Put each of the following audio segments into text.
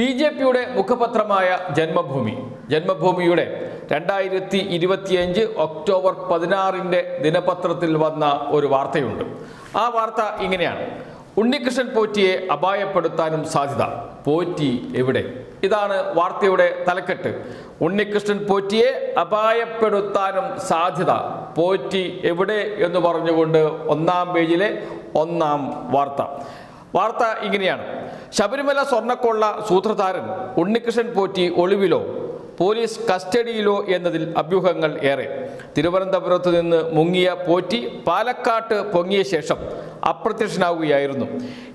B J പിയുടെ മുഖപത്രമായ ജന്മഭൂമി. ജന്മഭൂമിയുടെ രണ്ടായിരത്തി ഇരുപത്തിയഞ്ച് ഒക്ടോബർ പതിനാറിന്റെ ദിനപത്രത്തിൽ വന്ന ഒരു വാർത്തയുണ്ട്. ആ വാർത്ത ഇങ്ങനെയാണ്. ഉണ്ണികൃഷ്ണൻ പോറ്റിയെ അപായപ്പെടുത്താനും സാധ്യത. പോറ്റി എവിടെ? ഇതാണ് വാർത്തയുടെ തലക്കെട്ട്. ഉണ്ണികൃഷ്ണൻ പോറ്റിയെ അപായപ്പെടുത്താനും സാധ്യത. പോറ്റി എവിടെ എന്ന് പറഞ്ഞുകൊണ്ട് ഒന്നാം പേജിലെ ഒന്നാം വാർത്ത. വാർത്ത ഇങ്ങനെയാണ്. ശബരിമല സ്വർണക്കൊള്ള സൂത്രധാരൻ ഉണ്ണികൃഷ്ണൻ പോറ്റി ഒളിവിലോ പോലീസ് കസ്റ്റഡിയിലോ എന്നതിൽ അഭ്യൂഹങ്ങൾ ഏറെ. തിരുവനന്തപുരത്ത് നിന്ന് മുങ്ങിയ പോറ്റി പാലക്കാട്ട് പൊങ്ങിയ ശേഷം അപ്രത്യക്ഷനാവുകയായിരുന്നു.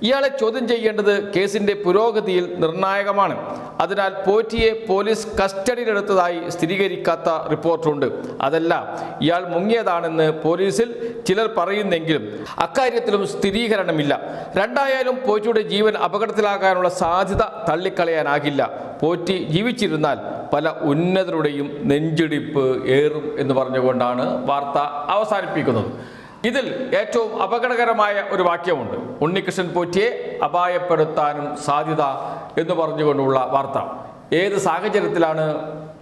ഇയാളെ ചോദ്യം ചെയ്യേണ്ടത് കേസിന്റെ പുരോഗതിയിൽ നിർണായകമാണ്. അതിനാൽ പോറ്റിയെ പോലീസ് കസ്റ്റഡിയിലെടുത്തതായി സ്ഥിരീകരിക്കാത്ത റിപ്പോർട്ടുണ്ട്. അതല്ല ഇയാൾ മുങ്ങിയതാണെന്ന് പോലീസിൽ ചിലർ പറയുന്നെങ്കിലും അക്കാര്യത്തിലും സ്ഥിരീകരണമില്ല. രണ്ടായാലും പോറ്റിയുടെ ജീവൻ അപകടത്തിലാകാനുള്ള സാധ്യത തള്ളിക്കളയാനാകില്ല. പോറ്റി ജീവിച്ചിരുന്നാൽ പല ഉന്നതരുടെയും നെഞ്ചിടിപ്പ് ഏറും എന്ന് പറഞ്ഞുകൊണ്ടാണ് വാർത്ത അവസാനിപ്പിക്കുന്നത്. ഇതിൽ ഏറ്റവും അപകടകരമായ ഒരു വാക്യമുണ്ട്. ഉണ്ണികൃഷ്ണൻ പോറ്റിയെ അപായപ്പെടുത്താനും സാധ്യത എന്ന് പറഞ്ഞുകൊണ്ടുള്ള വാർത്ത. ഏത് സാഹചര്യത്തിലാണ്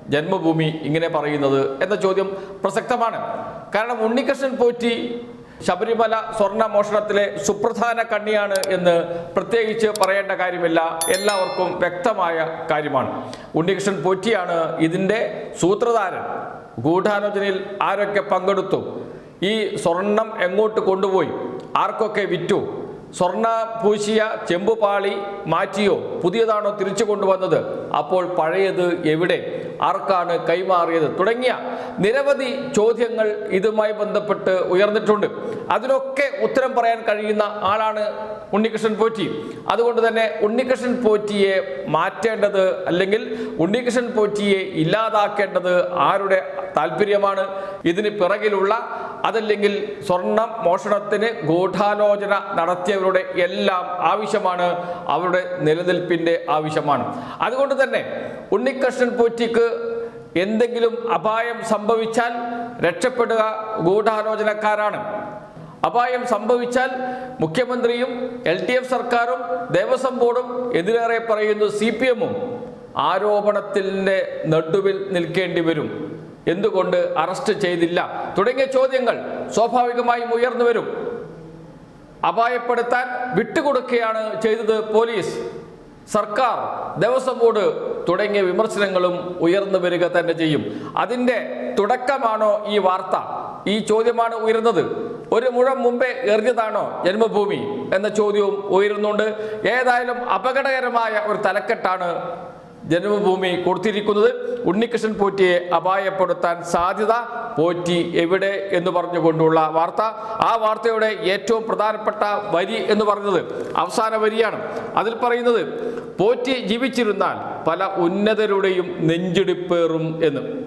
ജന്മഭൂമി ഇങ്ങനെ പറയുന്നത് എന്ന ചോദ്യം പ്രസക്തമാണ്. കാരണം ഉണ്ണികൃഷ്ണൻ പോറ്റി ശബരിമല സ്വർണ മോഷണത്തിലെ സുപ്രധാന കണ്ണിയാണ് എന്ന് പ്രത്യേകിച്ച് പറയേണ്ട കാര്യമില്ല. എല്ലാവർക്കും വ്യക്തമായ കാര്യമാണ്. ഉണ്ണികൃഷ്ണൻ പോറ്റിയാണ് ഇതിന്റെ സൂത്രധാരൻ. ഗൂഢാലോചനയിൽ ആരൊക്കെ പങ്കെടുത്തു? ഈ സ്വർണം എങ്ങോട്ട് കൊണ്ടുപോയി? ആർക്കൊക്കെ വിറ്റു? സ്വർണ പൂശിയ ചെമ്പുപാളി മാറ്റിയോ? പുതിയതാണോ തിരിച്ചു കൊണ്ടുവന്നത്? അപ്പോൾ പഴയത് എവിടെ? ആർക്കാണ് കൈമാറിയത് തുടങ്ങിയ നിരവധി ചോദ്യങ്ങൾ ഇതുമായി ബന്ധപ്പെട്ട് ഉയർന്നിട്ടുണ്ട്. അതിനൊക്കെ ഉത്തരം പറയാൻ കഴിയുന്ന ആളാണ് ഉണ്ണികൃഷ്ണൻ പോറ്റി. അതുകൊണ്ട് തന്നെ ഉണ്ണികൃഷ്ണൻ പോറ്റിയെ മാറ്റേണ്ടത് അല്ലെങ്കിൽ ഉണ്ണികൃഷ്ണൻ പോറ്റിയെ ഇല്ലാതാക്കേണ്ടത് ആരുടെ താല്പര്യമാണ്? ഇതിന് പിറകിലുള്ള അതല്ലെങ്കിൽ സ്വർണം മോഷണത്തിന് ഗൂഢാലോചന നടത്തിയവരുടെ എല്ലാം ആവശ്യമാണ്. അവരുടെ നിലനിൽപ്പിന്റെ ആവശ്യമാണ്. അതുകൊണ്ട് തന്നെ ഉണ്ണികൃഷ്ണൻ പൂറ്റിക്ക് എന്തെങ്കിലും അപായം സംഭവിച്ചാൽ രക്ഷപ്പെടുക ഗൂഢാലോചനക്കാരാണ്. അപായം സംഭവിച്ചാൽ മുഖ്യമന്ത്രിയും എൽ ഡി എഫ് സർക്കാരും ദേവസ്വം ബോർഡും എതിരേറെ പറയുന്നു സി പി എമ്മും. ആരോപണത്തിന്റെ നടുവിൽ നിൽക്കേണ്ടി വരും. എന്തുകൊണ്ട് അറസ്റ്റ് ചെയ്തില്ല? തുടങ്ങിയ ചോദ്യങ്ങൾ സ്വാഭാവികമായും ഉയർന്നു വരും. അപായപ്പെടുത്താൻ വിട്ടുകൊടുക്കുകയാണ് ചെയ്തത് പോലീസ്. സർക്കാർ ദേവസ്വം ബോർഡ് തുടങ്ങിയ വിമർശനങ്ങളും ഉയർന്നു വരിക തന്നെ ചെയ്യും. അതിന്റെ തുടക്കമാണോ ഈ വാർത്ത? ഈ ചോദ്യമാണ് ഉയരുന്നത്. ഒരു മുഴം മുമ്പേ എറിഞ്ഞതാണോ ജന്മഭൂമി എന്ന ചോദ്യവും ഉയരുന്നുണ്ട്. ഏതായാലും അപകടകരമായ ഒരു തലക്കെട്ടാണ് ജന്മഭൂമി കൊടുത്തിരിക്കുന്നത്. ഉണ്ണികൃഷ്ണൻ പോറ്റിയെ അപായപ്പെടുത്താൻ സാധ്യത പോറ്റി എവിടെ എന്ന് പറഞ്ഞുകൊണ്ടുള്ള വാർത്ത. ആ വാർത്തയുടെ ഏറ്റവും പ്രധാനപ്പെട്ട വരി എന്ന് പറഞ്ഞത് അവസാന വരിയാണ്. അതിൽ പറയുന്നത് പോറ്റി ജീവിച്ചിരുന്നാൽ പല ഉന്നതരുടെയും നെഞ്ചിടിപ്പേറും എന്ന്.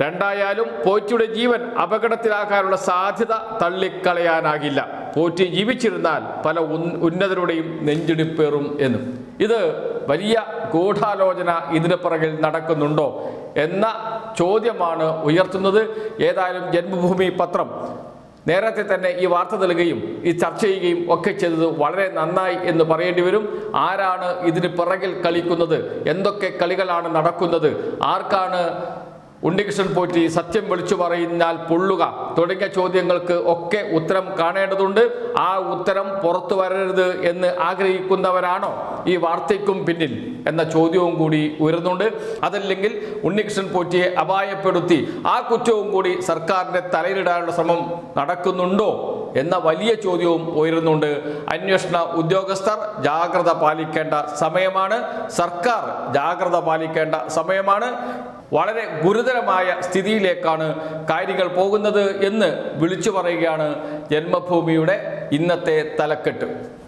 രണ്ടായാലും പോറ്റിയുടെ ജീവൻ അപകടത്തിലാക്കാനുള്ള സാധ്യത തള്ളിക്കളയാനാകില്ല. പോറ്റി ജീവിച്ചിരുന്നാൽ പല ഉന്നതരുടെയും നെഞ്ചിടിപ്പേറും എന്നും. ഇത് വലിയ ഗൂഢാലോചന ഇതിന് പിറകിൽ നടക്കുന്നുണ്ടോ എന്ന ചോദ്യമാണ് ഉയർത്തുന്നത്. ഏതായാലും ജന്മഭൂമി പത്രം നേരത്തെ തന്നെ ഈ വാർത്ത നൽകുകയും ഈ ചർച്ച ചെയ്യുകയും ഒക്കെ ചെയ്തത് വളരെ നന്നായി എന്ന് പറയേണ്ടി വരും. ആരാണ് ഇതിന് പിറകിൽ കളിക്കുന്നത്? എന്തൊക്കെ കളികളാണ് നടക്കുന്നത്? ആർക്കാണ് ഉണ്ണികൃഷ്ണൻ പോറ്റി സത്യം വിളിച്ചു പറയുന്നാൽ പൊള്ളുക. തുടങ്ങിയ ചോദ്യങ്ങൾക്ക് ഒക്കെ ഉത്തരം കാണേണ്ടതുണ്ട്. ആ ഉത്തരം പുറത്തു വരരുത് എന്ന് ആഗ്രഹിക്കുന്നവരാണോ? ഈ വാർത്തയ്ക്കും പിന്നിൽ എന്ന ചോദ്യവും കൂടി ഉയരുന്നുണ്ട്. അതല്ലെങ്കിൽ ഉണ്ണികൃഷ്ണൻ പോറ്റിയെ അപായപ്പെടുത്തി ആ കുറ്റവും കൂടി സർക്കാരിന്റെ തലയിലിടാനുള്ള ശ്രമം നടക്കുന്നുണ്ടോ? എന്ന വലിയ ചോദ്യവും ഉയരുന്നുണ്ട്. അന്വേഷണ ഉദ്യോഗസ്ഥർ ജാഗ്രത പാലിക്കേണ്ട സമയമാണ്. സർക്കാർ ജാഗ്രത പാലിക്കേണ്ട സമയമാണ്. വളരെ ഗുരുതരമായ സ്ഥിതിയിലേക്കാണ് കാര്യങ്ങൾ പോകുന്നത് എന്ന് വിളിച്ചു പറയുകയാണ് ജന്മഭൂമിയുടെ ഇന്നത്തെ തലക്കെട്ട്.